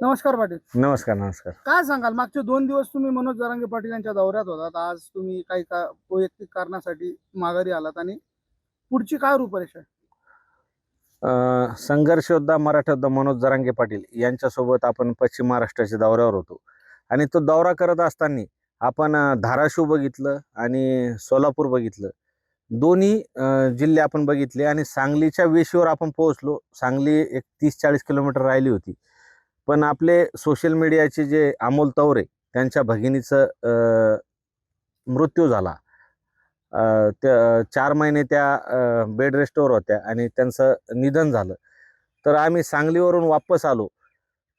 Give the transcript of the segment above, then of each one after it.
नमस्कार पाटील. नमस्कार नमस्कार. काय सांगाल? मागचे दोन दिवस तुम्ही मनोज जरांगे पाटील यांच्या दौऱ्यात होतात. आज तुम्ही काही का वैयक्तिक कारणासाठी माघारी आलात आणि पुढची काय रूपरेषा संघर्ष योद्धा मराठा योद्धा मनोज जरांगे पाटील यांच्यासोबत आपण पश्चिम महाराष्ट्राच्या दौऱ्यावर होतो. आणि तो दौरा करत असताना आपण धाराशिव बघितलं आणि सोलापूर बघितलं. दोन्ही जिल्हे आपण बघितले आणि सांगलीच्या वेशीवर आपण पोहोचलो. सांगली एक तीस चाळीस किलोमीटर राहिली होती. पण आपले सोशल मीडियाचे जे अमोल तवरे त्यांच्या भगिनीचं मृत्यू झाला. त्या चार महिने त्या बेड रेस्टवर होत्या आणि त्यांचं निधन झालं. तर आम्ही सांगलीवरून वापस आलो.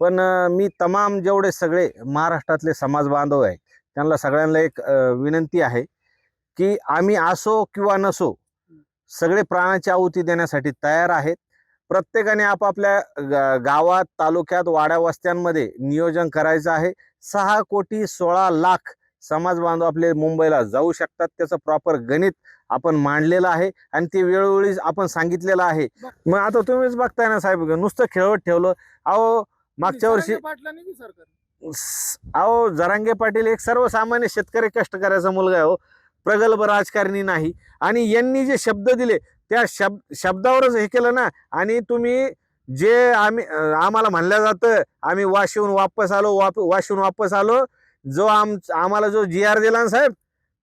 पण मी तमाम जेवढे सगळे महाराष्ट्रातले समाज बांधव आहे त्यांना सगळ्यांना एक विनंती आहे की आम्ही असो किंवा नसो सगळे प्राणाची आहुती देण्यासाठी तयार आहेत. प्रत्येकाने आपापल्या गावात तालुक्यात वाड्या वस्त्यांमध्ये नियोजन करायचं आहे. सहा कोटी सोळा लाख समाज बांधव आपले मुंबईला जाऊ शकतात. त्याचं प्रॉपर गणित आपण मांडलेलं आहे आणि ते वेळोवेळी आपण सांगितलेलं आहे. मग आता तुम्हीच बघताय ना साहेब नुसतं खेळवत ठेवलं. अहो मागच्या वर्षी अहो जरांगे पाटील एक सर्वसामान्य शेतकरी कष्टकऱ्याचा मुलगा आहे हो. प्रगल्भ राजकारणी नाही. आणि यांनी जे शब्द दिले त्या शब्द शब्दावरच हे केलं ना. आणि तुम्ही जे आम्ही आम्हाला म्हणलं जातं आम्ही वाशिवून वापस आलो वाप वाशिवून वापस आलो जो आम आम्हाला जो जी आर दिला ना साहेब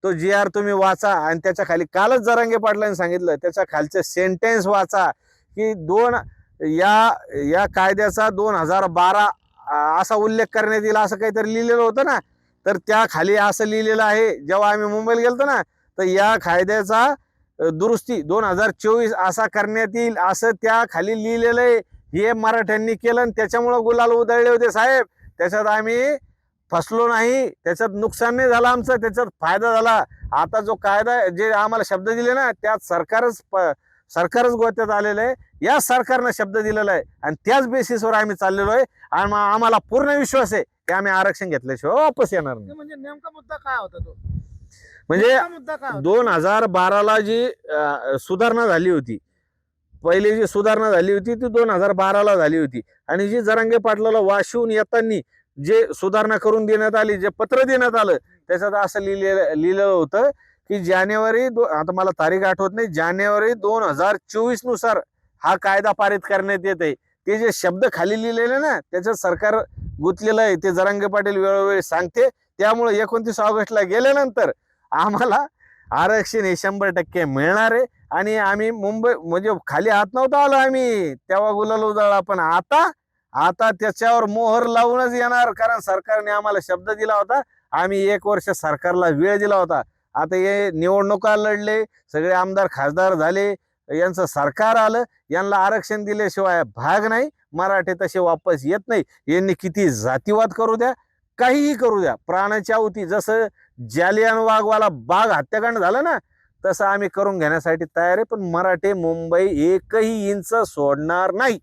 तो जी आर तुम्ही वाचा आणि त्याच्याखाली कालच जरांगे पाटलांनी सांगितलं त्याच्या खालचं सेंटेन्स वाचा की दोन या या कायद्याचा दोन हजार बारा असा उल्लेख करण्यात येईल असं काहीतरी लिहिलेलं होतं ना. तर त्या खाली असं लिहिलेलं आहे. जेव्हा आम्ही मुंबईला गेलतो ना तर या कायद्याचा दुरुस्ती. दोन हजार चोवीस असा करण्यात येईल असं त्या खाली लिहिलेलं आहे. हे मराठ्यांनी केलं आणि त्याच्यामुळं गुलाल उधळले होते साहेब. त्याच्यात आम्ही फसलो नाही. त्याच्यात नुकसान नाही झालं आमचं. त्याच्यात फायदा झाला. आता जो कायदा जे आम्हाला शब्द दिले ना त्यात सरकारच सरकारच गोत्यात आलेलं आहे. या सरकारनं शब्द दिलेला आहे. आणि त्याच बेसिसवर आम्ही चाललेलो आहे. आणि आम्हाला पूर्ण विश्वास आहे की आम्ही आरक्षण घेतल्याशिवाय वापस येणार नाही. म्हणजे नेमका मुद्दा काय होता तो? म्हणजे? दोन हजार बाराला जी सुधारणा झाली होती पहिली जी सुधारणा झाली होती ती दोन हजार बाराला झाली होती. आणि जी जरांगे पाटलाला वाशिवून येताना जे सुधारणा करून देण्यात आली जे पत्र देण्यात आलं त्याच्यात असं लिहिलेलं लिहिलेलं होतं की जानेवारी दो आता मला तारीख आठवत नाही जानेवारी दोन हजार चोवीसनुसार हा कायदा पारित करण्यात येते ते जे शब्द खाली लिहिलेले ना त्याच्यात सरकार गुंतलेलं आहे ते जरांगे पाटील वेळोवेळी सांगते. त्यामुळे एकोणतीस ऑगस्टला गेल्यानंतर आम्हाला आरक्षण हे शंभर टक्के मिळणार आहे. आणि आम्ही मुंबई म्हणजे खाली हात नव्हता आलो आम्ही. तेव्हा गुलाल उजळला पण आता आता त्याच्यावर मोहर लावूनच येणार. कारण सरकारने आम्हाला शब्द दिला होता. आम्ही एक वर्ष सरकारला वेळ दिला होता. आता हे निवडणुका लढले सगळे आमदार खासदार झाले यांचं सरकार आलं. यांना आरक्षण दिल्याशिवाय भाग नाही. मराठे तसे वापस येत नाही. यांनी किती जातीवाद करू द्या. काहीही करू द्या. प्राणाच्या आवती जसं जालियान वाघवाला बाग हत्याकांड झालं ना तसं आम्ही करून घेण्यासाठी तयार आहे पण मराठे मुंबई एकही इंच सोडणार नाही.